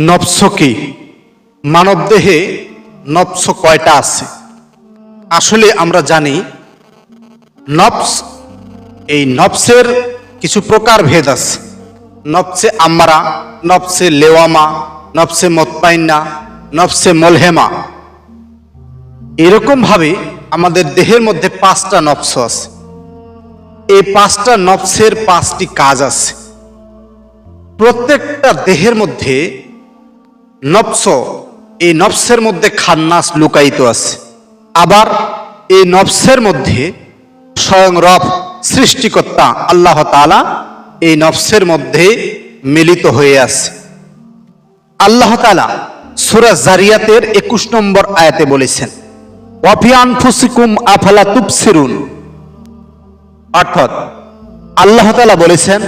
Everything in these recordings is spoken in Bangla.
নফস কি মানব দেহে নফস কয়টা আছে? আসলে আমরা জানি নফস এই নফসের কিছু প্রকার ভেদ আছে। নফসে আম্মারা নফসে লেওয়ামা নফসে মতমাইন্না নফসে মলহেমা। এরকম ভাবে আমাদের দেহের মধ্যে পাঁচটা নফস আছে। এই পাঁচটা নফসের পাঁচটি কাজ আছে। প্রত্যেকটা দেহের মধ্যে নফস, এই নফসের মধ্যে খান্নাস লুকায়িত আছে। আবার এই নফসের মধ্যে স্বয়ং রব, সৃষ্টিকর্তা আল্লাহ তাআলা এই নফসের মধ্যে মিলিত হয়ে আছে। আল্লাহ তাআলা সূরা জারিয়াতের একুশ নম্বর আয়াতে বলেছেন ওয়াফিয়ান ফুসিকুম আফালা তুবসিরুন? অর্থাৎ আল্লাহ তাআলা বলেছেন,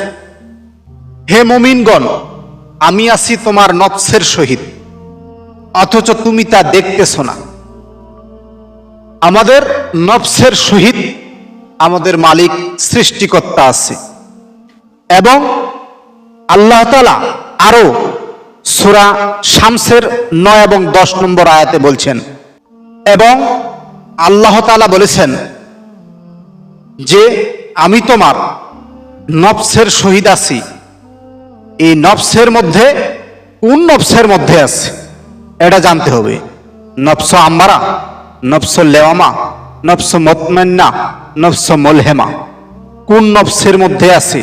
হে মুমিনগণ আমি আছি তোমার নফসের সহিত, অথচ তুমি তা দেখতেছ না। আমাদের নফসের সহিত আমাদের মালিক সৃষ্টিকর্তা আছে এবং আল্লাহ তালা আরও সুরা শামসের নয় এবং দশ নম্বর আয়াতে বলছেন, এবং আল্লাহ তালা বলেছেন যে আমি তোমার নফসের শহীদ আছি এই নফসের মধ্যে, কোন নফসের মধ্যে আছে? এটা জানতে হবে। নফস আম্মারা, নফস লেওয়ামা, নফস মতমান্না, নফস মলহেমা, কোন নফসের মধ্যে আছে?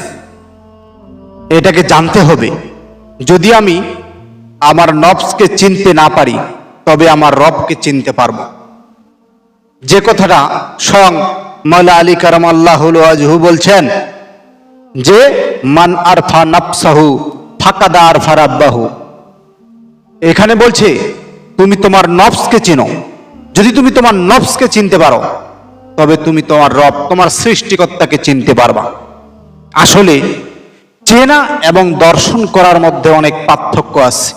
এটাকে জানতে হবে। যদি আমি আমার নফসকে চিনতে না পারি, তবে আমার রবকে চিনতে পারব। যে কথাটা স্বয়ং মৌলা আলী কারাম আজহু বলছেন যে মান আরফা নাফসাহু ফাকাদা আরফা রাব্বাহু। এখানে বলছে, তুমি তোমার নফসকে চিনো। যদি তুমি তোমার নফসকে চিনতে পারো, তবে তুমি তোমার রব, তোমার সৃষ্টিকর্তাকে চিনতে পারবা। আসলে চেনা এবং দর্শন করার মধ্যে অনেক পার্থক্য আছে।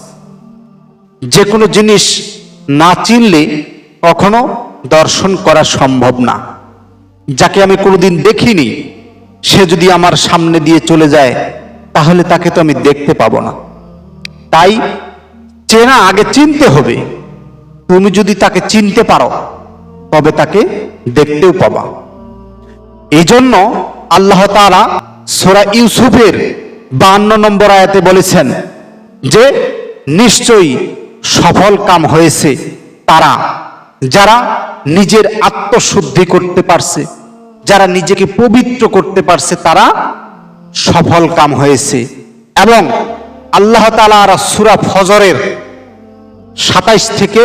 যে কোনো জিনিস না চিনলে কখনো দর্শন করা সম্ভব না। যাকে আমি কোনোদিন দেখিনি সে যদি আমার সামনে দিয়ে চলে যায়, তাহলে তাকে তো আমি দেখতে পাবো না। তাই চেনা আগে চিনতে হবে। তুমি যদি তাকে চিনতে পারো, তবে তাকে দেখতেও পাবা। এই জন্য আল্লাহ তাআলা সোরা ইউসুফের বান্ন নম্বর আয়াতে বলেছেন যে, নিশ্চয়ই সফল কাম হয়েছে তারা যারা নিজের আত্মশুদ্ধি করতে পারছে। যারা নিজেকে পবিত্র করতে পারছে, তারা সফল কাম হয়েছে। এবং আল্লাহ তালা সুরা ফজরের সাতাইশ থেকে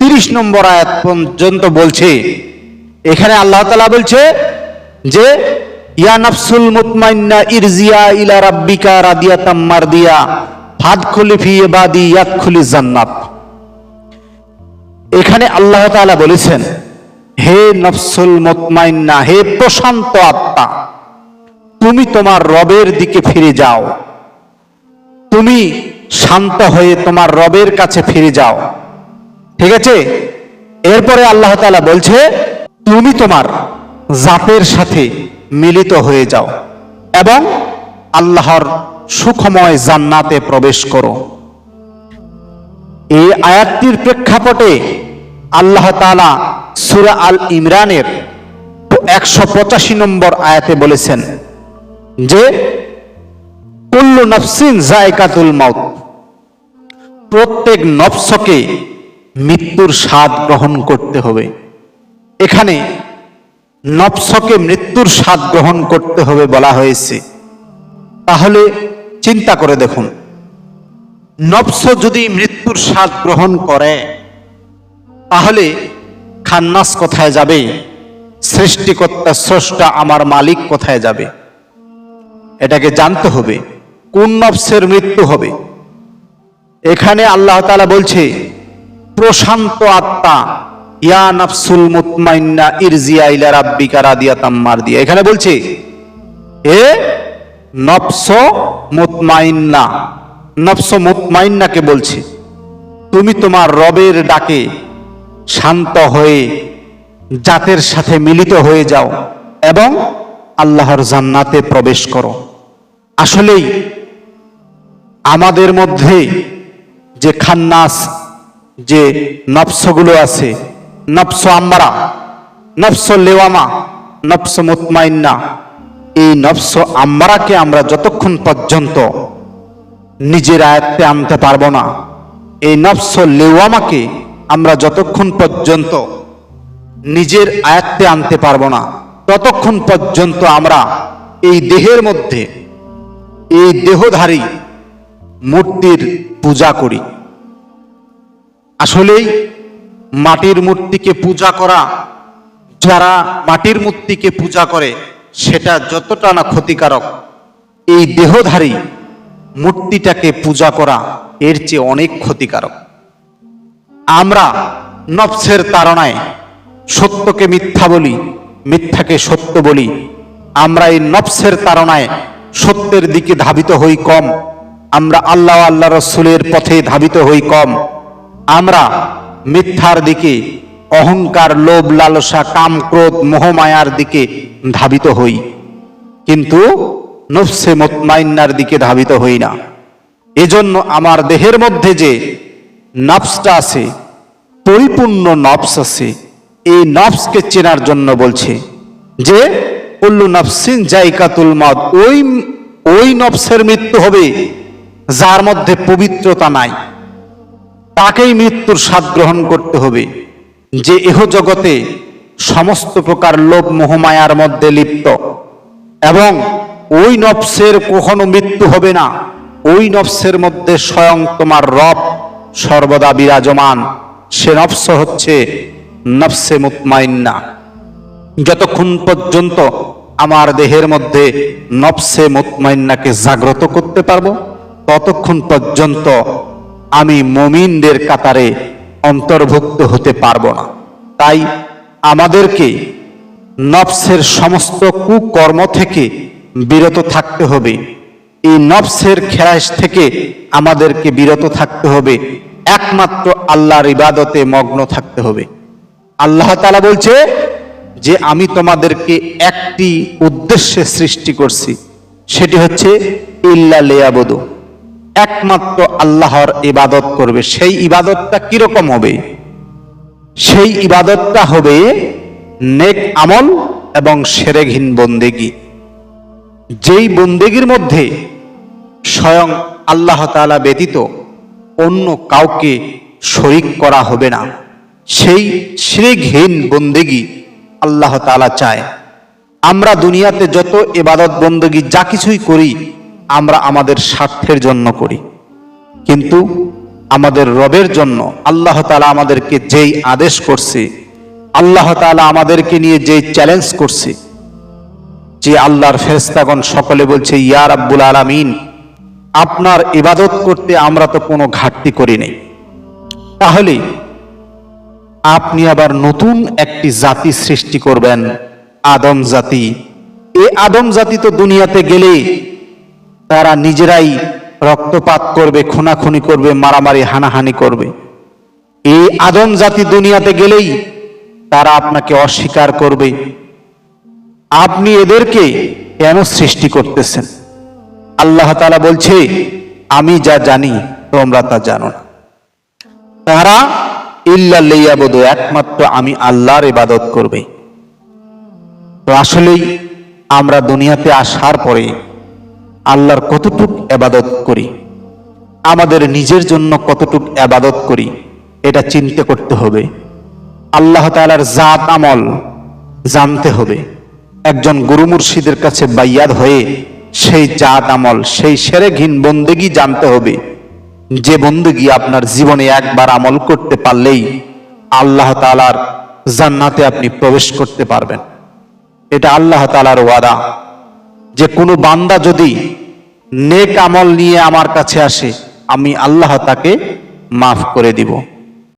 তিরিশ নম্বর আয়াত পর্যন্ত বলছে, এখানে আল্লাহ তালা বলছে যে, ইয়া নাফসুল মুতমাইন্না ইরজিয়া ইলা রাব্বিকা রাদিয়াতাম মারদিয়া, ফাদখুলি ফি ইবাদি ইয়াদখুলি জান্নাত। এখানে আল্লাহ তাআলা বলেছেন হে নফসুল মুতমাইন্না, হে প্রশান্ত আত্মা, তুমি তোমার রবের দিকে ফিরে যাও। তুমি শান্ত হয়ে তোমার রবের কাছে ফিরে যাও। ঠিক আছে? এরপরে আল্লাহ তাআলা বলছে, তুমি তোমার জাতের সাথে মিলিত হয়ে যাও এবং আল্লাহর সুখময় জান্নাতে প্রবেশ করো। এই আয়াতটির প্রেক্ষাপটে আল্লাহ তাআলা সূরা আল ইমরানের একশো পঁচাশি নম্বর আয়াতে বলেছেন যে, কুল্লু নফসিন জায়কাতুল মাউত। প্রত্যেক নফসকে মৃত্যুর স্বাদ গ্রহণ করতে হবে। এখানে নফসকে মৃত্যুর স্বাদ গ্রহণ করতে হবে বলা হয়েছে। তাহলে চিন্তা করে দেখুন, নফস যদি মৃত্যুর স্বাদ গ্রহণ করে, তাহলে খান্নাস কোথায় যাবে? সৃষ্টিকর্তা, স্রষ্টা আমার মালিক কোথায় যাবে? এটাকে জানতে হবে। কোন নফসের মৃত্যু হবে? এখানে আল্লাহ তাআলা বলছে, প্রশান্ত আত্মা, ইয়া নাফসুল মুতমাইন্না ইরজিয়া ইলা রাব্বিকা রাদিয়াতাম মারদিয়া এখানে বলছে, এ নফস মুতমাইন্না। নফস মুতমাইন্নাকে বলছে, তুমি তোমার রবের ডাকে শান্ত হয়ে জাতের সাথে মিলিত হয়ে যাও এবং আল্লাহর জান্নাতে প্রবেশ করো। আসলেই আমাদের মধ্যে যে খান্নাস, যে নফসগুলো আছে, নফস আম্বারা নফস লেওয়ামা, নফস মুতমাইন্না, এই নফস আম্বারাকে আমরা যতক্ষণ পর্যন্ত নিজের আয়ত্তে আনতে পারব না, এই নফস লেওয়ামাকে আমরা যতক্ষণ পর্যন্ত নিজের আয়ত্তে আনতে পারব না, ততক্ষণ পর্যন্ত আমরা এই দেহের মধ্যে, এই দেহধারী মূর্তির পূজা করি। আসলেই মাটির মূর্তিকে পূজা করা, যারা মাটির মূর্তিকে পূজা করে, সেটা যতটা না ক্ষতিকারক, এই দেহধারী মূর্তিটাকে পূজা করা এর চেয়ে অনেক ক্ষতিকারক। আমরা নফসের তাড়নায় সত্যকে মিথ্যা বলি, মিথ্যাকে সত্য বলি। আমরা এই নফসের তাড়নায় সত্যের দিকে ধাবিত হই কম। আমরা আল্লাহ আল্লাহ রসুলের পথে ধাবিত হই কম। আমরা মিথ্যার দিকে, অহংকার, লোভ, লালসা, কাম, ক্রোধ, মোহমায়ার দিকে ধাবিত হই। কিন্তু নফসে মতমাইন্নার দিকে ধাবিত হই না। এজন্য আমার দেহের মধ্যে যে নফসটা আছে, পরিপূর্ণ নফস আছে। এই নফসকে চেনার জন্য বলছে যে উল্লু নফসিন জাইকাতুল মদ ওই ওই নফসের মৃত্যু হবে, যার মধ্যে পবিত্রতা নাই। তাকেই মৃত্যুর স্বাদ গ্রহণ করতে হবে। যে এহ জগতে সমস্ত প্রকার লোভ মোহমায়ার মধ্যে লিপ্ত, এবং ওই নফসের কখনো মৃত্যু হবে না। ওই নফসের মধ্যে স্বয়ং তোমার রব সর্বদা বিরাজমান, সে নফস হচ্ছে নফসে মুতমাইন্না। যতক্ষণ পর্যন্ত আমার দেহের মধ্যে নফসে মুতমাইন্নাকে জাগ্রত করতে পারব, ততক্ষণ পর্যন্ত আমি মমিনদের কাতারে অন্তর্ভুক্ত হতে পারব না। তাই আমাদেরকে নফসের সমস্ত কুকর্ম থেকে বিরত থাকতে হবে। এই নফসের খেরাইশ থেকে আমাদেরকে বিরত থাকতে হবে। একমাত্র আল্লাহর ইবাদতে মগ্ন থাকতে হবে। আল্লাহ তালা বলছে যে, আমি তোমাদেরকে একটি উদ্দেশ্যে সৃষ্টি করছি। সেটি হচ্ছে ইল্লা লেয়াবদু। একমাত্র আল্লাহর ইবাদত করবে। সেই ইবাদতটা কীরকম হবে? সেই ইবাদতটা হবে নেক আমল এবং সেরেঘীন বন্দেগী। যেই বন্দেগীর মধ্যে স্বয়ং আল্লাহ তাআলা ব্যতীত অন্য কাউকে শরিক করা হবে না। সেই শিরেঘীন বন্দেগী আল্লাহ তাআলা চায়। আমরা দুনিয়াতে যত এবাদত বন্দেগী যা কিছুই করি, আমরা আমাদের স্বার্থের জন্য করি। কিন্তু আমাদের রবের জন্য আল্লাহ তালা আমাদেরকে যেই আদেশ করছে, আল্লাহ তাআলা আমাদেরকে নিয়ে যেই চ্যালেঞ্জ করছে, যে আল্লাহর ফেরেশতাগণ সকলে বলছে, ইয়া রাব্বুল আলামিন আপনার ইবাদত করতে আমরা তো কোনো ঘাটতি করি নাই। তাহলে আপনি আবার নতুন একটি জাতি সৃষ্টি করবেন, আদম জাতি। এই আদম জাতি তো দুনিয়াতে গেলে তারা নিজেরাই রক্তপাত করবে, খুনাখুনি করবে, মারামারি, হানাহানি করবে। এই আদম জাতি দুনিয়াতে গেলেই তারা আপনাকে অস্বীকার করবে। আপনি এদেরকে কেন সৃষ্টি করতেছেন? আল্লাহ তাআলা বলছে, আমি যা জানি, তোমরা তা জানো না। তারা ইল্লাল্লাইয়াবুদ একমাত্র আমি আল্লাহর ইবাদত করবে। তো আসলেই আমরা দুনিয়াতে আসার পরে আল্লাহর কতটুক এবাদত করি, আমাদের নিজের জন্য কতটুক এবাদত করি, এটা চিন্তা করতে হবে। আল্লাহ তাআলার জাত আমল জানতে হবে। একজন গুরু মুর্শিদের কাছে বাইয়াদ হয়ে সেই জাত আমল, সেই সেরেঘীন বন্দেগি জানতে হবে। যে বন্দেগি আপনার জীবনে একবার আমল করতে পারলেই আল্লাহ তালার জান্নাতে আপনি প্রবেশ করতে পারবেন। এটা আল্লাহ তালার ওয়াদা। যে কোনো বান্দা যদি নেক আমল নিয়ে আমার কাছে আসে, আমি আল্লাহ তাকে মাফ করে দিব।